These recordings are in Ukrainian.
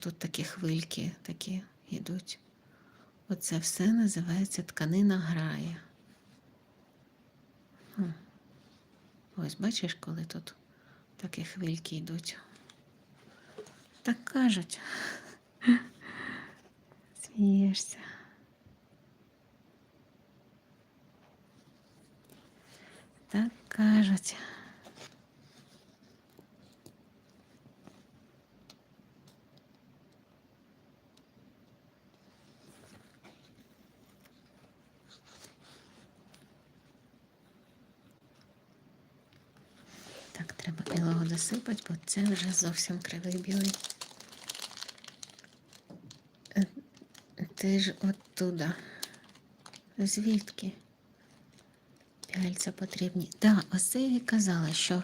тут такі хвильки такі йдуть. Оце все називається тканина грає. Ось бачиш, коли тут такі хвильки йдуть. Так кажуть. Смієшся. Так кажуть. Так, треба білого досипати, бо це вже зовсім кривий білий. Е, Ти ж оттуда. Звідки? Пяльця потрібні. Так, ось це я казала, що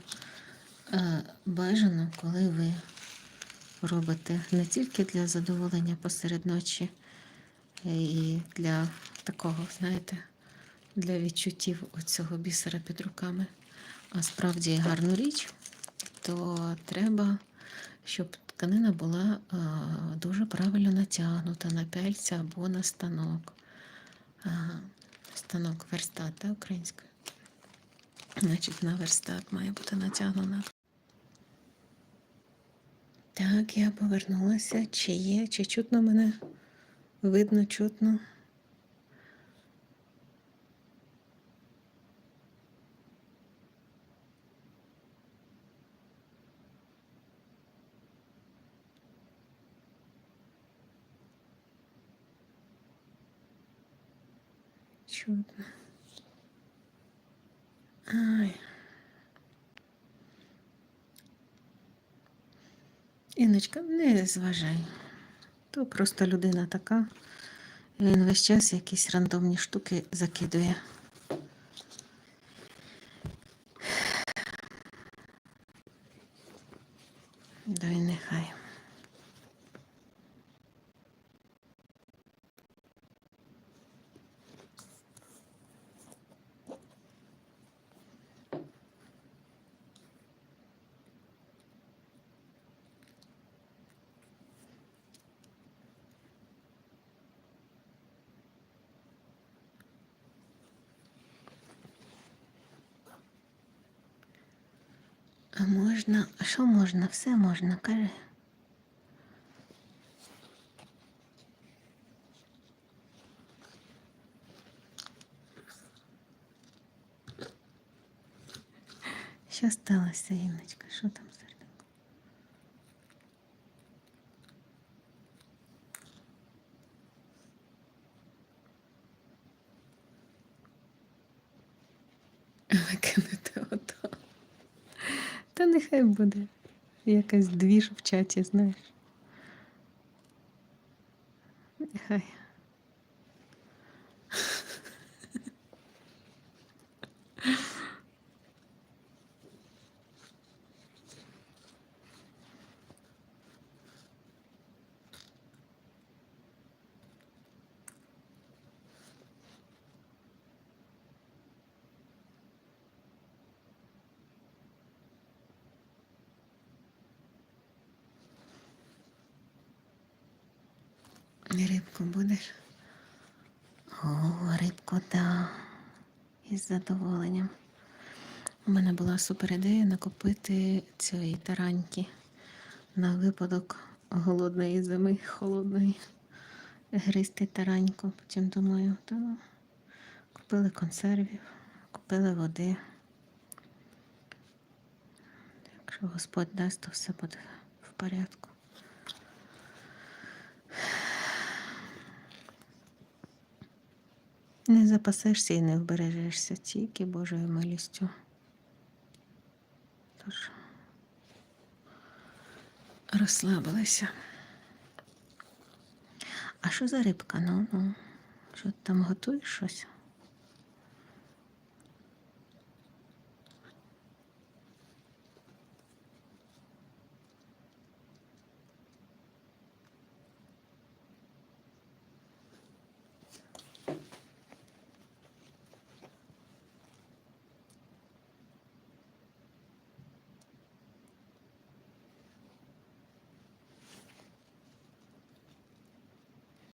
е, бажано, коли ви робите не тільки для задоволення посеред ночі, е, і для такого, знаєте, для відчуттів оцього бісера під руками, справді гарну річ, то треба, щоб тканина була дуже правильно натягнута на пяльця або на станок. Станок верстат, да, українською? Значить, на верстат має бути натягнена. Так, я повернулася. Чи є, чи чутно мене? Видно, чутно. Чудно. Ай. Іночка, не зважай. То просто людина така. Він весь час якісь рандомні штуки закидує. Да й нехай. А можна, а що можна? Все можна, кажи. Що сталося, Інночка? Що там нехай буде. Якась двіж в чаті, знаєш. Нехай. Рибку будеш? О, рибку, да. Із задоволенням. У мене була супер ідея накопити цієї тараньки на випадок голодної зими, холодної. Гристи тараньку. Потім думаю, то купили консервів, купили води. Якщо Господь дасть, то все буде в порядку. Не запасешся і не вбережешся тільки Божою милістю. Тож розслабилася. А що за рибка? Ну, ну, що ти там готуєш щось?